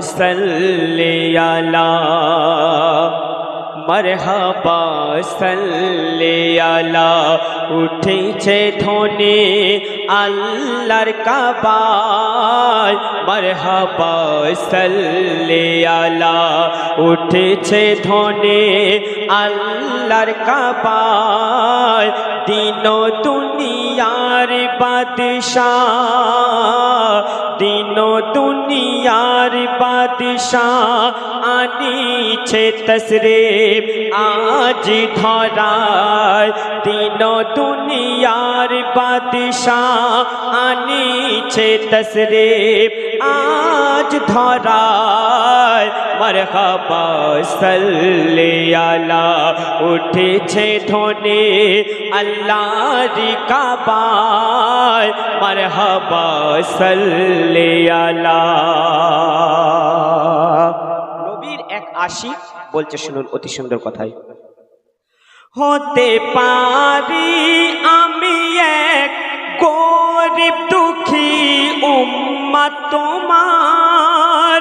صلی اللہ মরহবা সাল্লে আলা উঠেছে ধনে আল্লাহর কাবায় মরহবা সাল্লে আলা উঠেছে ধনে আল্লাহর কাবায় দিন দুনিয়ার বাদশাহ দিন দুনিয়ার বাদশাহ আনিছে তসরিফ আজ ধরায় দিন দুনিয়ার বাদশাহ আনিছে তসরিফ। আজ ধরায় মরহবা সাল্লে আলা, উঠেছে ধনে আল্লাহর কাবায়। মরহবা সাল্লে আলা। নবীর এক আশিক বলছে, শুনুন অতি সুন্দর কথাই। হতে পারি আমি এক গরিব দুঃখী উম্মত তোমার।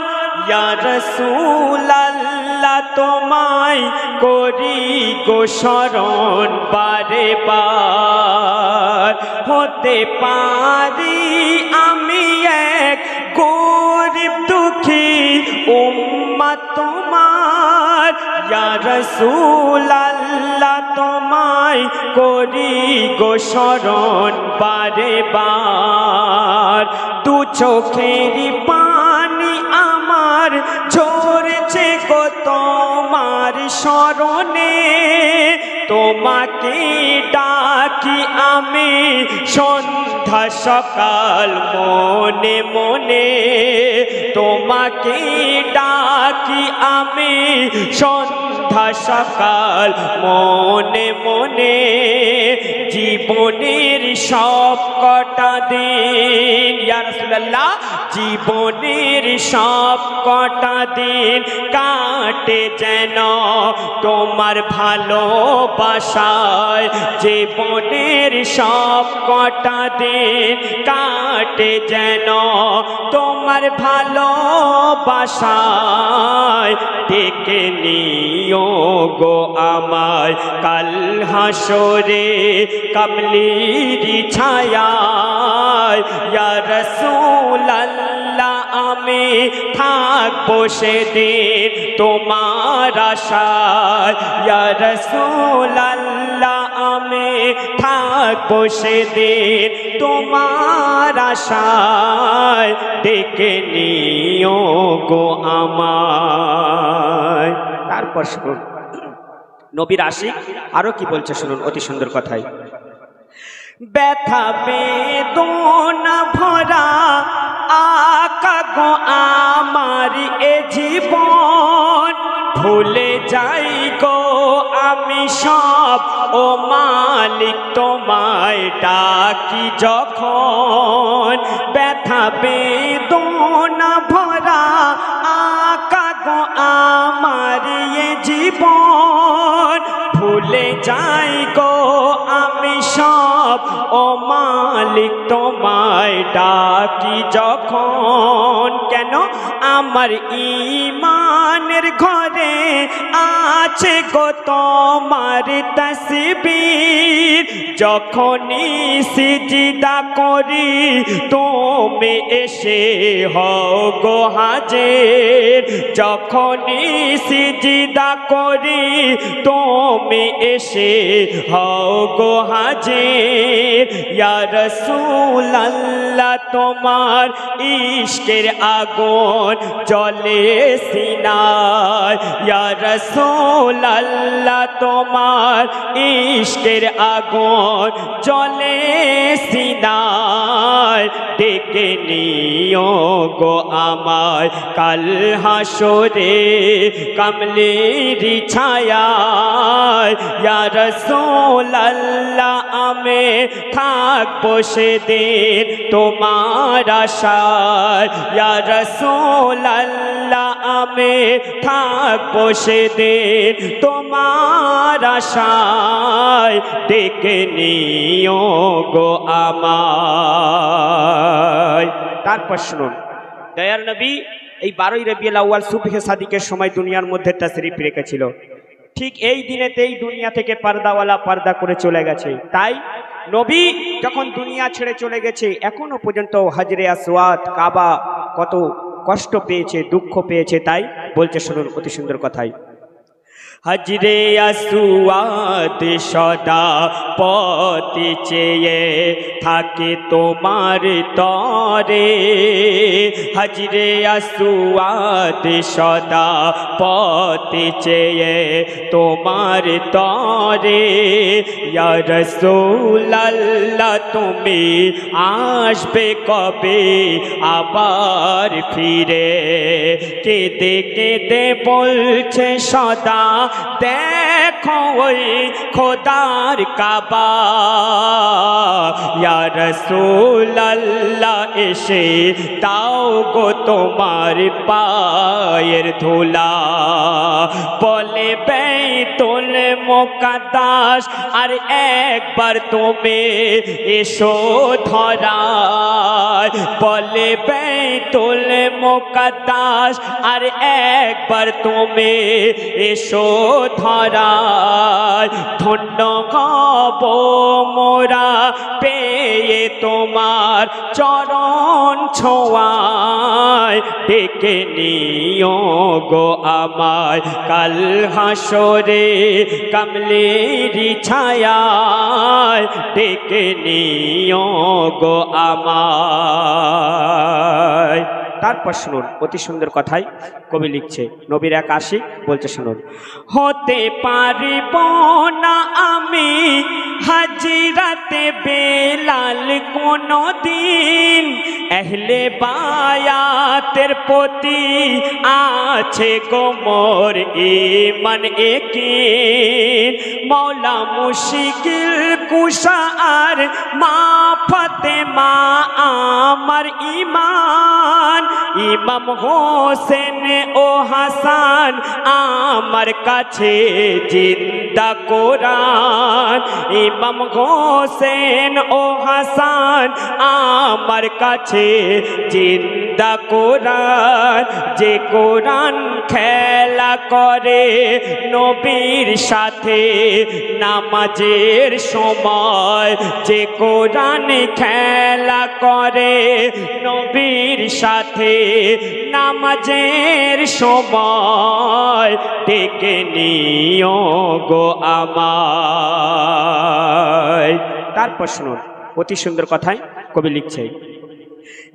ইয়া রাসূলাল্লাহ, তোমায় করি গো শরণ বারে বার হতে পারি রাসূলাল্লাহ, তোমায় করি গো শরণ বারে বার। দু চোখের পানি আমার ঝরছে গো তোমার স্মরণে তোমাকে ডাকি আমি সন্ধ্যা সকাল মনে মনে। তোমাকে ডাকি আমি সন্ধ্যা সকাল, মনে মনে জীবনের সব কটা দিন। ইয়া রাসূলুল্লাহ, জীবনের সব কটা দিন কাটে যেন তোমার ভালোবাসায়। জীবনের সব কটা দিন কাটে যেন তোমার ভালোবাসায়। ডেকে নিও গো আমায়, কাল হাসরে কমলিরি ছায়ায়। ইয়া রাসূলাল্লাহ, আমি থাকব সেদিন তোমার আশায়। ইয়া রাসূলাল্লাহ, আমি থাকব সেদিন তোমার আশায়। ডেকে নিও গো আমায়। তারপর শুনুন। নবীর আশিক আরও কি বলছে শুনুন অতি সুন্দর কথাই ব্যথা বেদনা ভরা আকা গো আমার এ জীবন। ভুলে যাই গো আমি সব। ও মালিক, তোমায় ডাকি যখন। ব্যথা বেদনা জীবন ভুলে যাই গো আমি সব। ও মালিক তোমায় ডাকি যখন। কেন? আমার ইমানের ঘরে আছে গো তোমার তসবির। যখনই সিজিদা করি, তুমি এসে হও গো হাজের। যখনই সিজিদা করি, তুমি এসে হও গো হাজের। ইয়া রাসূলাল্লাহ, তোমার ইশকের আগুন জলে সিনায় ইয়া রাসূলাল্লাহ, তোমার ইশকের আগুন জলে সিনায় ডেকে নিও গো আমায় কাল হাসরে কমলেরি ছায়ায়। ইয়া রাসূলাল্লাহ আমি থাকব সেদিন তোমার আশায়। ইয়া রাসূলাল্লাহ, আমি থাকব সেদিন তোমার আশায়। ডেকে নিও গো আমায়। তারপর শুনুন দয়ার নবী এই বারোই রবিউল আউয়াল সুবহে সাদিকের সময় দুনিয়ার মধ্যে তাশরিফ রেখেছিল। ঠিক এই দিনেতেই দুনিয়া থেকে পর্দাওয়ালা পর্দা করে চলে গেছে। তাই নবী যখন দুনিয়া ছেড়ে চলে গেছে, এখনও পর্যন্ত হাজরে আসওয়াত কাবা কত কষ্ট পেয়েছে, দুঃখ পেয়েছে, তাই বলছে, শুনুন, অতি সুন্দর কথাই। হজরে আসুয়াদ সদা পতি চেয়ে থাকে তোমার তরে। হজরে আসুয়াদ সদা পতি চেয়ে তোমার তরে। রসুল্লাহ তুমি আসবে কবে? আবার ফিরে। কেঁদে কেঁদে বলছে সদা দেখো ওই খোদার কাবা। ইয়া এসে তাও গো তোমার পায়ের ধুলা। বলে বেতুল মোকাদাস আর একবার তুমি এসো ধরায়। বলে বেতুল মোকাদাস আর একবার তুমি এসো ধরায় ধন্য গব মোরা পেয়ে তোমার চরণ ছোঁয়ায় ডেকে নিও গো আমায় কাল হাসরে কমলেরি ছায়ায় ডেকে নিও গো আমায় তারপর শুনুন, অতি সুন্দর কথাই কবি লিখছে, নবীর এক আশি বলছে শুনুন, হতে পারিব না আমি হাজিরাতে বেলাল কোনো দিন এহলে বায়াতের প্রতি আছে গোমর ইমান একিন মৌলা মুশকিল আর মা ফতে মা আমার ইমান ইমাম হোসেন ও হাসান, আমার কাছে জিন্দা কোরআন। ইমাম হোসেন ও হাসান, আমার কাছে জিন্দা কোরআন। যে কোরআন খেলা করে নবীর সাথে নামাজের সময়। যে কোরআন খেলা করে নবীর সাথে নামাজের সময়, ডেকে নিও গো আমায়। তারপর শুনুন, অতি সুন্দর কথায় কবি লিখছে।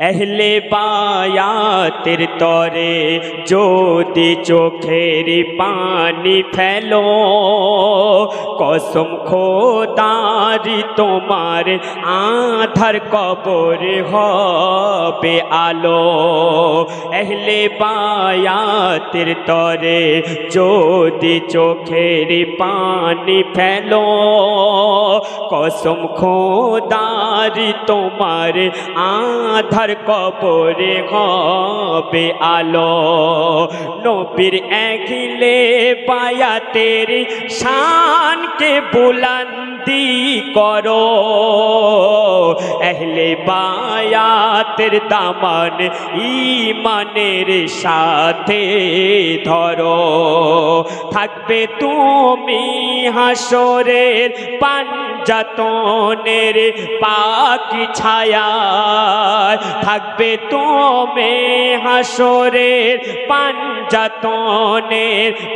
এহলে বায়াতের তরে যদি চোখের পানি ফেলো কসম খোদারি তোমার আধার কবর হবে আলো। এহলে বায়াতের তরে যদি চোখের পানি ফেলো, কসম খোদারি তোমার আধার কবরে হবে আলো। নবীর এখিলে বায়াতের শানকে বুলন্দি করো এহলে বায়াতের দামান ইমানের সাথে ধরো থাকবে তুমি হাসরের পাঞ্জাতনের পাকি ছায়া। থাকবে তুমি হাসরের পাঞ্জাতনের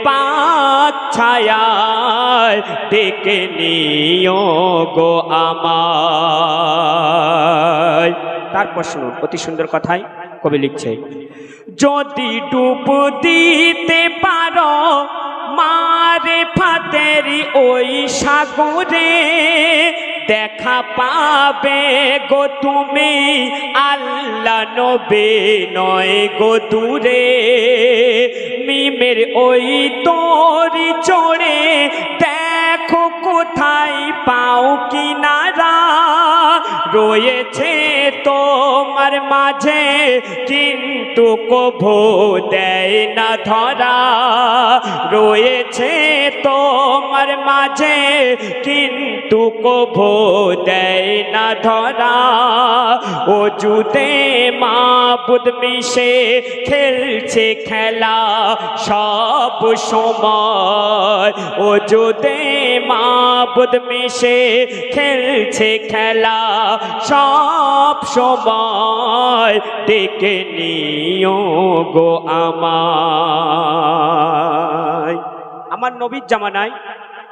পাক ছায়ায় ডেকে নিও গো আমায়। তারপর শুনুন, অতি সুন্দর কথাই কবি লিখছে, যদি ডুব দিতে পারো মারে ফাতেরি ওই সাগরে, দেখা পাবে গো তুমি আল্লাহ নবে নয় গো দূরে। মিমের ওই তোরি চড়ে কোথায় পাও কিনারা রয়েছে তোমার মাঝে কিন্তু কভু দেয় না ধরা। রয়েছে তোমার মাঝে কিন্তু কভু দেয় না ধরা। ও জুতে মাবুদ মিশে খেলছে খেলা সব সময়। ও জুতে মাবুদ মিশে খেলছে খেলা সব সময়। ডেকে নিও গো আমায়। আমার নবীর জামানায়,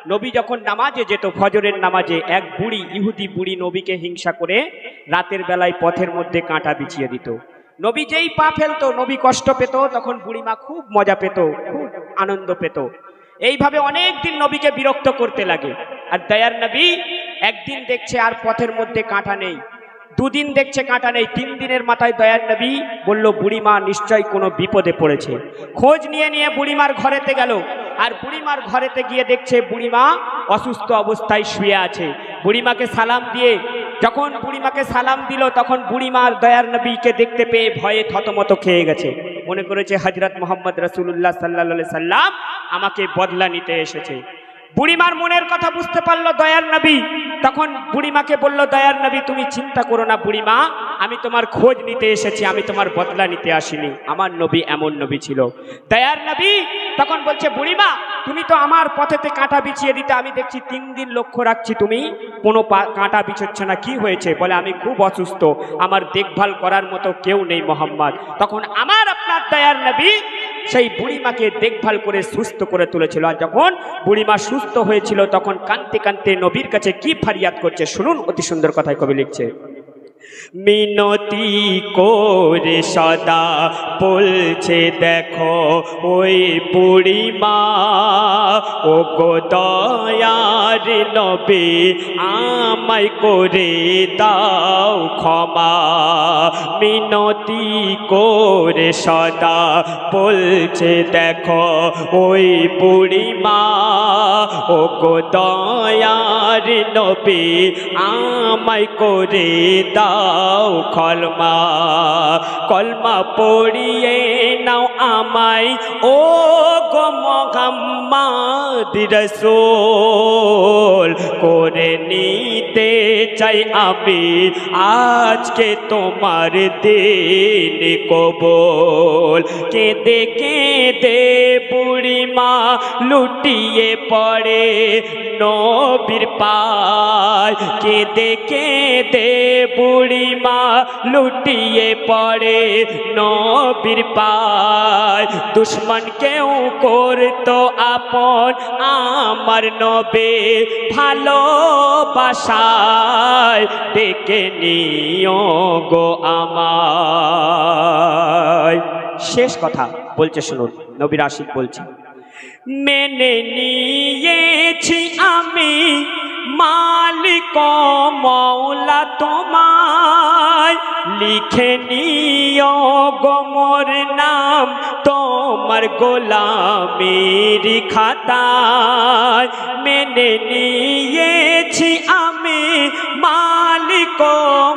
নবী যখন নামাজে যেত, ফজরের নামাজে এক বুড়ি, ইহুদি বুড়ি নবীকে হিংসা করে রাতের বেলায় পথের মধ্যে কাঁটা বিছিয়ে দিত। নবী যেই পা ফেলতো, নবী কষ্ট পেত, তখন বুড়িমা খুব মজা পেত, খুব আনন্দ পেত। এইভাবে অনেক দিন নবীকে বিরক্ত করতে লাগে। আর দয়ার নবী একদিন দেখছে আর পথের মধ্যে কাঁটা নেই। দুদিন দেখছে কাঁটা নেই, তিন দিনের মাথায় দয়ার নবী বলল, বুড়িমা নিশ্চয়ই কোনো বিপদে পড়েছে। খোঁজ নিয়ে নিয়ে বুড়িমার ঘরেতে গেল। আর বুড়িমার ঘরেতে গিয়ে দেখছে বুড়িমা অসুস্থ অবস্থায় শুয়ে আছে। বুড়িমাকে সালাম দিয়ে, যখন বুড়িমাকে সালাম দিল, তখন বুড়িমার দয়ার নবীকে দেখতে পেয়ে ভয়ে থতমত খেয়ে গেছে। মনে করেছে হজরত মোহাম্মদ রসুল্লাহ সাল্লা সাল্লাম আমাকে বদলা নিতে এসেছে। বুড়িমার মনের কথা বুঝতে পারল দয়ার নবী। তখন বুড়িমাকে বলল, দয়ার নবী, তুমি চিন্তা করো না বুড়িমা, আমি তোমার খোঁজ নিতে এসেছি, আমি তোমার বদলা নিতে আসিনি। আমার নবী এমন নবী ছিল। দয়ার নবী তখন বলছে, বুড়িমা, তুমি তো আমার পথেতে কাঁটা বিছিয়ে দিতে, আমি দেখছি তিন দিন লক্ষ্য রাখছি, তুমি কোনো কাঁটা বিছোচ্ছ না, কি হয়েছে? বলে, আমি খুব অসুস্থ, আমার দেখভাল করার মতো কেউ নেই মোহাম্মদ। তখন আমার আপনার দয়ার নবী সেই বুড়িমাকে দেখভাল করে সুস্থ করে তুলেছিল। আর যখন বুড়িমা সুস্থ হয়েছিল, তখন কান্তে কান্তে নবীর কাছে কি ফারিয়াদ করছে? শুনুন অতি সুন্দর কথায় কবি লিখছে। মিনতি করে সদা বলছে, দেখো ওই বুড়িমা ও গো দয়ার নবী, আমায় করে দাও ক্ষমা। মিনতি করে সদা বলছে, দেখো ওই বুড়িমা ও গো দয়ার নবী, আমায় করে দাও কলমা কলমা পড়িয়ে নাও আমায়। ও গো মোহাম্মদ রসুল করে নিতে চাই আমি আজকে তোমার দিন কবল। কেঁদে কেঁদে বুড়িমা লুটিয়ে পড়ে নবীর পায়। কেঁদে কেঁদে বুড়িমা লুটিয়ে পড়ে নবীর পায়। দুশ্মন কেউ করতো আপন আমার নবে ভালোবাসায়। ডেকে নিও গো আমায়। শেষ কথা বলছে, শুনুন, নবীর আশিক বলছে। মেনে নিয়েছি আমি মালিক মৌলা তোমায়। লিখে নিও গোমর নাম তোমার গোলামের খাতায় মেনে নিয়েছি আমি মালিক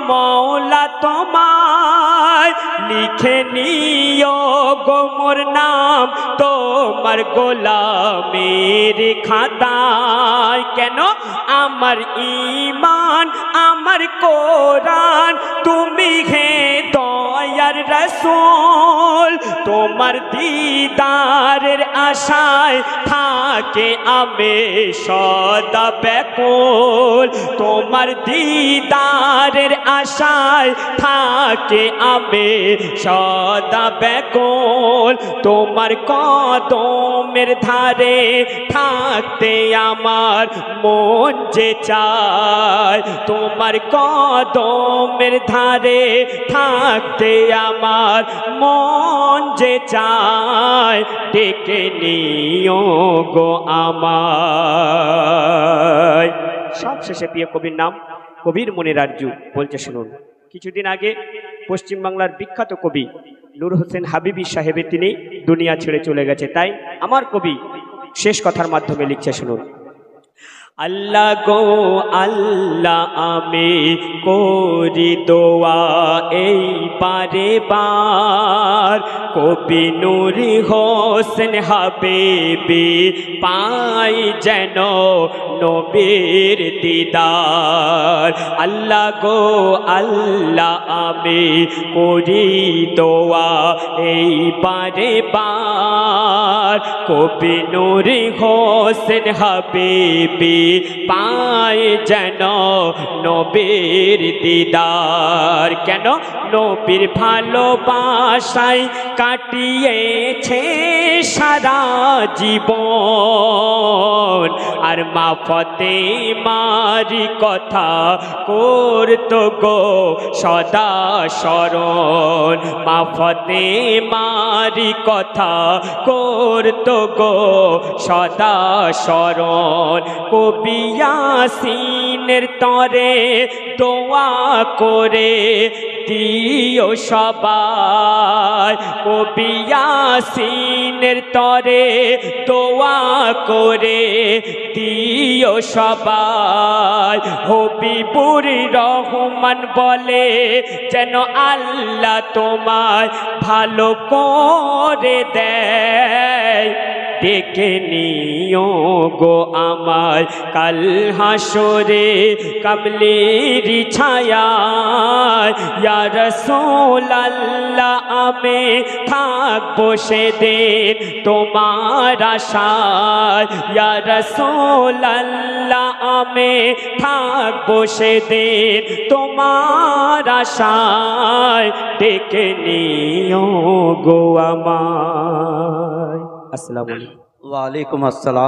মৌলা তোমায়। লিখে নিও গোমর নাম তোমার গোলামের খাতায়। কেন? আমার ইমান, আমার কোরআন, তুমি হে দয়ার রসুল, তোমার দিদারের আশায় থাকে আমি সদা ব্যাকুল। তোমার দিদারের আশায় থাকে আমি সদা ব্যাকুল। তোমার কদমের ধারে থাকতে আমার মন যে চায়। তোমার কদমের ধারে থাকতে আমার মন যে চায়, ডেকে নিও গো আমায়। সব শেষে প্রিয় কবির নাম, কবির মনির আরজু বলছে শুনুন। কিছুদিন আগে পশ্চিমবাংলার বিখ্যাত কবি নূর হোসেন হাবিবি সাহেবে তিনি দুনিয়া ছেড়ে চলে গেছে। তাই আমার কবি শেষ কথার মাধ্যমে লিখছে শুনুন। আল্লাহ গো, আল্লাহ আমি করি দোয়া। এই পারে বার কবি নুরি হোসেন হাবিবি পাই যেন নবীর দিদার। আল্লাহ গো, আল্লাহ আমি করি দোয়া। এই পারে বার কবি নুরি হোসেন হাবিবি পায় যেন নবীর দিদার। কেন? নবীর ভালোবাসায় কাটিয়েছে সারা জীবন। আর মা ফতে মারি কথা করতো গো সদা স্মরণ। মা ফতে মারি কথা করতো গো সদা স্মরণ। কবিয়াসিনের তরে দোয়া করে দিও সবাই। কবিয়াসিনের তরে দোয়া করে দিও সবাই। হবিবুর রহমান বলে যেন আল্লাহ তোমায় ভালো করে দেয়। ডেকে নিও গো আমায় কাল হাসরে কামলির ছায়া ইয়া রসুল আল্লাহ আমি থাকব সেদিন তোমার আশায় ইয়া রসুল আল্লাহ আমি থাকব সেদিন তোমার আশায় ডেকে নিও গো আমায় السلام علیکم. وعلیکم السلام.